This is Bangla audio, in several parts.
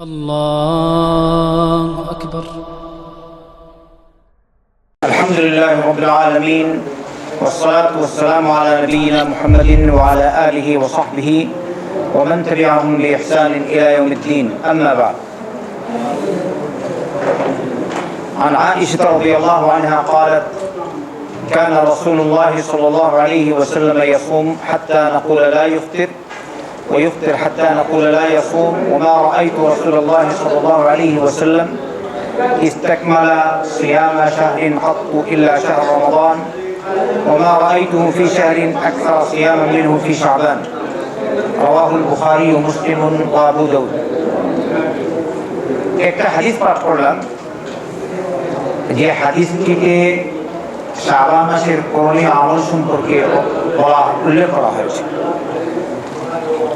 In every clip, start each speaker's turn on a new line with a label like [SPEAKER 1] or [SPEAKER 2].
[SPEAKER 1] الله أكبر.
[SPEAKER 2] الحمد لله رب العالمين والصلاة والسلام على نبينا محمد وعلى آله وصحبه ومن تبعهم بإحسان إلى يوم الدين. أما بعد عن عائشة رضي الله عنها قالت كان رسول الله صلى الله عليه وسلم يصوم حتى نقول لا يفطر ويفطر حتى نقول لا يصوم وما رأيت رسول الله صلى الله عليه وسلم استكمل صيام شهر قط إلا شهر رمضان وما رأيته في شهر أكثر صياما منه في شعبان رواه البخاري ومسلم وأبو داود একটা হাদিস পাঠ করলাম যে হাদিসটিতে শাবান মাসের করণীয় আমল সম্পর্কে বলা উল্লেখ করা হয়েছে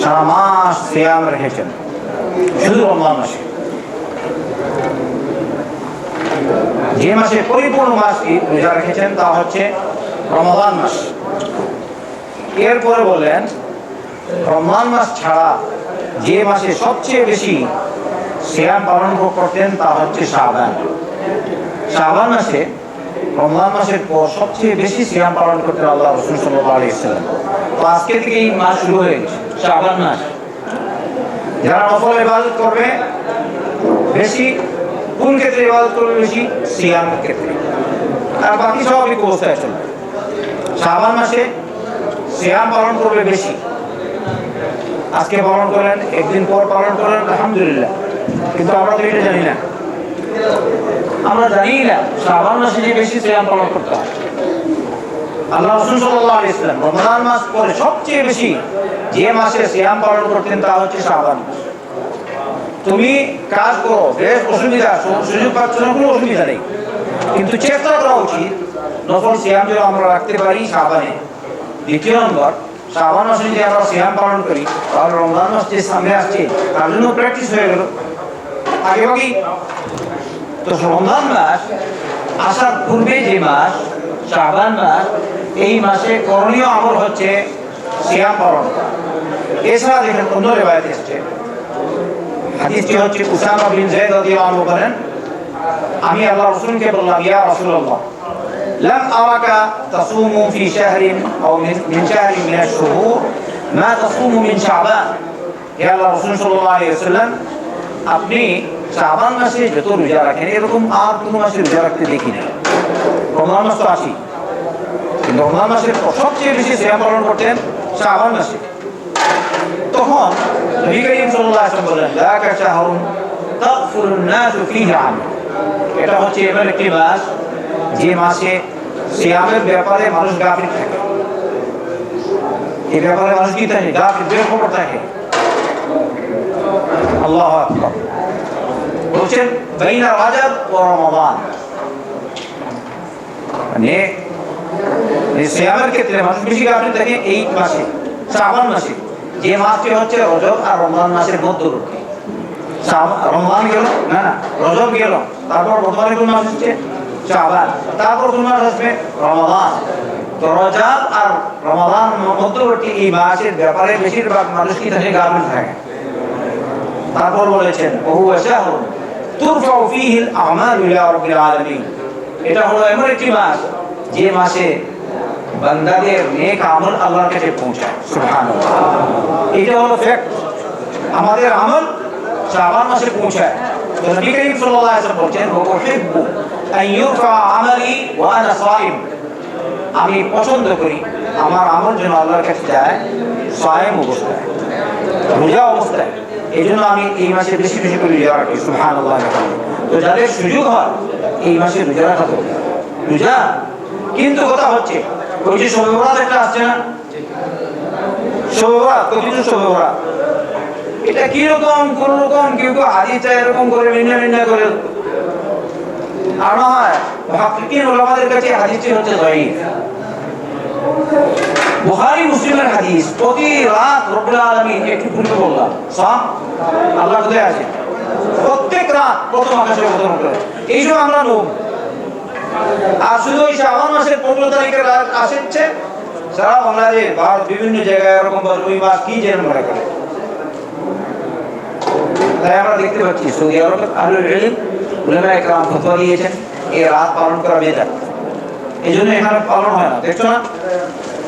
[SPEAKER 2] সারা মাস রেখেছেন। শুধু রমজান মাসে। যে মাসে পরিপূর্ণ মাস রোজা রেখেছেন তা হচ্ছে রমজান মাস। এরপরে বললেন রমজান মাস ছাড়া যে মাসে সবচেয়ে বেশি সিয়াম পালন করতেন তা হচ্ছে শাবান। শাবান মাসে, রমজান মাসের পর সবচেয়ে বেশি সিয়াম পালন করতেন আল্লাহ রসুল সাল্লাহ আলিয়াল্লাম তো আজকে থেকে এই মাস শুরু হয়ে গেছে। শাবান মাস যারা নফল ইবাদত করবে, বেশি, কোন ক্ষেত্রে ইবাদত করবে বেশি? সিয়ামের ক্ষেত্রে। আর বাকি স্বাভাবিক অবস্থায় চলবে শাবান মাসে সিয়াম পালন করবে বেশি। আজকে পালন করেন একদিন পর পালন করেন আলহামদুলিল্লাহ। কিন্তু আমরা তো এটা জানি না। আমরা জানি না শ্রাবণ মাসে যে বেশি সিয়াম পালন করতে হয়। আল্লাহ রসুল সাল্লাহ ইসলাম রমজান মাস পরে সবচেয়ে বেশি যে মাসে সিয়াম পালন করতেন তা হচ্ছে শ্রাবণ তুমি কাজ করো, বেশ অসুবিধা, সুযোগ পাচ্ছ না, কোনো অসুবিধা নেই। কিন্তু চেষ্টা করা উচিত, নফল সিয়াম যদি আমরা রাখতে পারি সাবানে দ্বিতীয় নম্বর শ্রাবণ মাসে যদি আমরা সিয়াম পালন করি, তাহলে রমজান মাস যে সামনে আসছে, তার জন্য প্র্যাকটিস হয়ে গেল। আগে বাকি তো রমজান মাস, আসার পূর্বে যে মাস শ্রাবণ মাস, এই মাসে করণীয় আমল হচ্ছে সিয়াম পালন করা। এছাড়া দেখেন অন্য রেবায়ত এসছে হাদিসটি হচ্ছে উসামা বিন যায়েদ রাদিয়াল্লাহু আনহু বলেন আমি আল্লাহ রাসূলকে বললাম ইয়া রাসূলুল্লাহ لم أرك تصوم في شهر أو من, من شهر من الشهور ما تصوم من شعبان يا الله رسول صلى الله عليه وسلم আপনি শ্রাবণ মাসে যত রোজা রাখেন এরকম আর কোনো মাসে রোজা রাখতে দেখি না রমজান মাস তো আসি কিন্তু রমজান মাসের পর সবচেয়ে বেশি সিয়াম পালন করতেন শ্রাবণ মাসে তখন নবী করিম সাল্লাল্লাহু আলাইহি ওয়াসাল্লাম বলেন যাকা শাহরুন তাগফুরুন নাসু ফীহি আন এটা হচ্ছে এমন একটি মাস যে মাসে সিয়ামের ব্যাপারে মানুষ গাফিল থাকে এই ব্যাপারে মানুষ কি থাকে গাফিল বেখবর থাকে আল্লাহ আকবার বলছেন বাইনা রাজাব ও রমাদান মানে এই সিয়ামের ক্ষেত্রে মানুষ বেশি গাফিল থাকে এই মাসে শ্রাবণ মাসে যে মাসটি হচ্ছে রজব আর রমজান মাসের মধ্যবর্তী। রমজান গেল, না রজব গেল। তারপর বর্তমানে কোন মাস হচ্ছে? শ্রাবণ তারপর কোন মাস আসবে? রমাদান। তো রজব আর রমাদান মধ্যবর্তী এই মাসের ব্যাপারে বেশিরভাগ মানুষ কি থাকে গাফিল থাকে? তারপর বলেছেন, বহু শাহর তুরফাউ ফীহিল আমালু ইলা রাব্বিল আলামিন। এটা হলো এমন একটি মাস, যে মাসে বান্দাদের নেক আমল আল্লাহর কাছে পৌঁছায়। সুবহানাল্লাহ। এটা হলো ফ্যাক্ট আমাদের আমল শ্রাবণ মাসে পৌঁছায়। তো নবী করিম সাল্লাল্লাহু আলাইহি আমি পছন্দ করি, আমার আমল যেন আল্লাহর কাছে যায় সায়েম অবস্থায়, রোজা অবস্থায়। এই জন্য আমি এই মাসে বেশি বেশি করে রোজা রাখি সুহান তো যাদের সুযোগ হয়, এই মাসে রোজা রাখা তো রোজা, কিন্তু কথা হচ্ছে ওই যে শবে একটা আসছে না? শবে বরাত কতদিন শবে এটা কীরকম কোন রকম, কেউ কেউ হাদিসটা এরকম করে ভিন্ন ভিন্ন করে। আর না হয়, মুহাক্কিকিন ওলামাদের কাছে হাদিসটি হচ্ছে দঈফ বুখারী, মুসলিমের হাদিস। প্রতি রাত রব্বুল আলামিন একটু পূর্বে বললাম সব আল্লাহ কোথায় আছে প্রত্যেক রাত প্রথম আকাশে অবতরণ এই সময় আমরা লোক আর শুধু বিভিন্ন জায়গায় দেখতে উলামা পালন করা বেদাত। এই জন্য এখানে পালন হয় না, দেখছ না?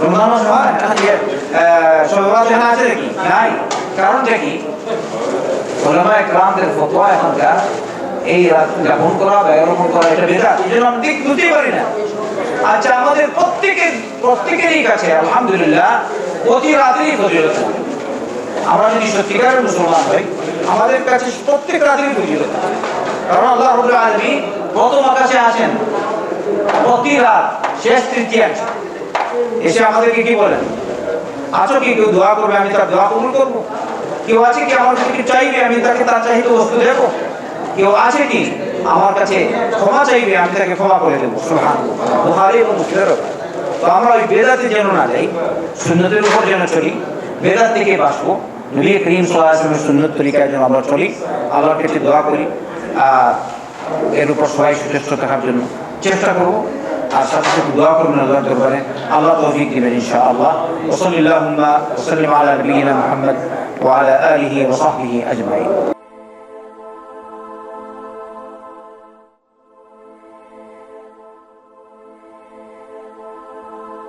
[SPEAKER 2] রমজান মাস হয় সবাই এখানে আছে নাকি? নাই। কারণটা কি? ওলামা একরামদের ফতোয়া এখনকার এই রাত যাপন করা বা এরকম করা, এটা বেদাত এই জন্য আমরা দিক বুঝতেই পারি না। আচ্ছা আমাদের প্রত্যেকের প্রত্যেকেরই কাছে, আলহামদুলিল্লাহ প্রতি রাতেরই ফজিলত। আমরা যদি সত্যিকারের মুসলমান হই, আমাদের কাছে প্রত্যেক রাতেরই ফজিলত। কারণ আল্লাহ রবুল আলমী প্রথম আকাশে আছেন? প্রতি রাত শেষ তৃতীয়াংশ। এসে আমাদেরকে কি বলেন? আছো কি কেউ দোয়া করবে, আমি তার দোয়া কবুল করব? কেউ আছে কি আমার কিছু চাইবে, আমি তাকে তার চাহিদা বস্তু দেবো? কেউ আছে কি? আমার কাছে ক্ষমা চাইবে, আমি তাকে ক্ষমা করে দেবো বুহারি এবং তো আমরা ওই বেদাতে যেন না যাই, সুন্নতের উপর যেন চলি বেদাত থেকে বাঁচবো নবী করিম সাল্লামের সুন্নত তরিকায় যেন আমরা চলি, আল্লাহর কাছে দোয়া করি এর উপর সবাই সুচেষ্ট থাকার জন্য চেষ্টা করব, আর সাথে সাথে দোয়া করবেন আল্লাহর দরবারে। আল্লাহ তৌফিক দিবেন, ইনশাআল্লাহ। ওসলিল্লাহুম্মা ওসাল্লিম আলা